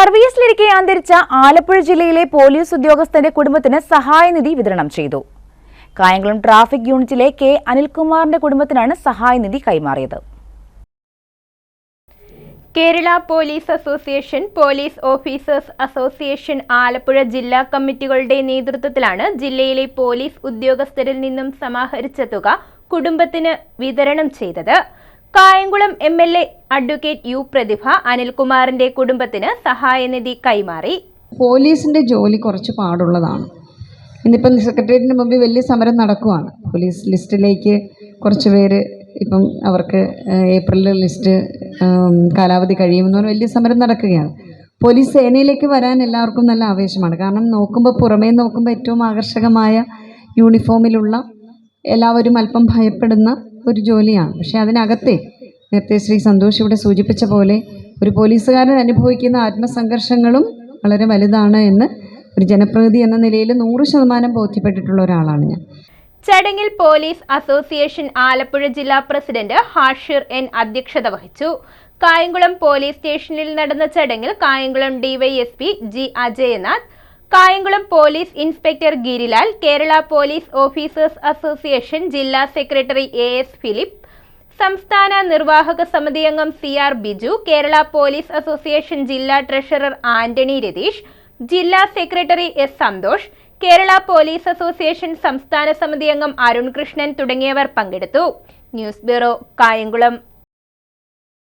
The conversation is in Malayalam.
സർവീസിലിരിക്കെ അന്തരിച്ച ആലപ്പുഴ ജില്ലയിലെ പോലീസ് ഉദ്യോഗസ്ഥന്റെ കുടുംബത്തിന് സഹായനിധി വിതരണം ചെയ്തു. കായംകുളം ട്രാഫിക് യൂണിറ്റിലെ കെ അനിൽകുമാറിന്റെ കുടുംബത്തിനാണ് സഹായനിധി കൈമാറിയത്. Kerala police association police officers association Alappuzha ജില്ലാ കമ്മിറ്റികളുടെ നേതൃത്വത്തിലാണ് ജില്ലയിലെ പോലീസ് ഉദ്യോഗസ്ഥരിൽ നിന്നും സമാഹരിച്ച തുക കുടുംബത്തിന് വിതരണം ചെയ്തത്. Kayamkulam M L A advocate U Prathibha അനിൽകുമാറിന്റെ കുടുംബത്തിന് സഹായനിധി കൈമാറി. പോലീസിന്റെ ജോലി കുറച്ച് പാടുള്ളതാണ്. ഇന്നിപ്പം സെക്രട്ടേറിയറ്റിന് മുമ്പിൽ വലിയ സമരം നടക്കുവാണ്. പോലീസ് ലിസ്റ്റിലേക്ക് കുറച്ച് പേര് ഇപ്പം അവർക്ക് ഏപ്രിലിൽ ലിസ്റ്റ് കാലാവധി കഴിയുമെന്ന് പറഞ്ഞ് വലിയ സമരം നടക്കുകയാണ്. പോലീസ് സേനയിലേക്ക് വരാൻ എല്ലാവർക്കും നല്ല ആവേശമാണ്. കാരണം നോക്കുമ്പോൾ പുറമേ നോക്കുമ്പോൾ ഏറ്റവും ആകർഷകമായ യൂണിഫോമിലുള്ള എല്ലാവരും അല്പം ഭയപ്പെടുന്ന ഒരു ജോലിയാണ്. പക്ഷേ അതിനകത്തെ നേരത്തെ ശ്രീ സന്തോഷ് ഇവിടെ സൂചിപ്പിച്ച പോലെ ഒരു പോലീസുകാരൻ അനുഭവിക്കുന്ന ആത്മസംഘർഷങ്ങളും വളരെ വലുതാണ് എന്ന് ഒരു ജനപ്രതി എന്ന നിലയിൽ നൂറ് ശതമാനം ബോധ്യപ്പെട്ടിട്ടുള്ള ഒരാളാണ് ഞാൻ. ചടങ്ങിൽ പോലീസ് അസോസിയേഷൻ ആലപ്പുഴ ജില്ലാ പ്രസിഡന്റ് ഹാഷിർ എൻ അധ്യക്ഷത വഹിച്ചു. കായംകുളം പോലീസ് സ്റ്റേഷനിൽ നടന്ന ചടങ്ങിൽ Kayamkulam DYSP G Ajayanath Kayamkulam police inspector Girilal Kerala police officers association ജില്ലാ സെക്രട്ടറി എ എസ് ഫിലിപ്പ് സംസ്ഥാന നിർവാഹക സമിതി അംഗം C R Biju Kerala police association ജില്ലാ ട്രഷറർ ആന്റണി രതീഷ് ജില്ലാ secretary S Santhosh Kerala police association സംസ്ഥാന സമിതി അംഗം അരുൺ കൃഷ്ണൻ തുടങ്ങിയവർ പങ്കെടുത്തു. News bureau Kayamkulam.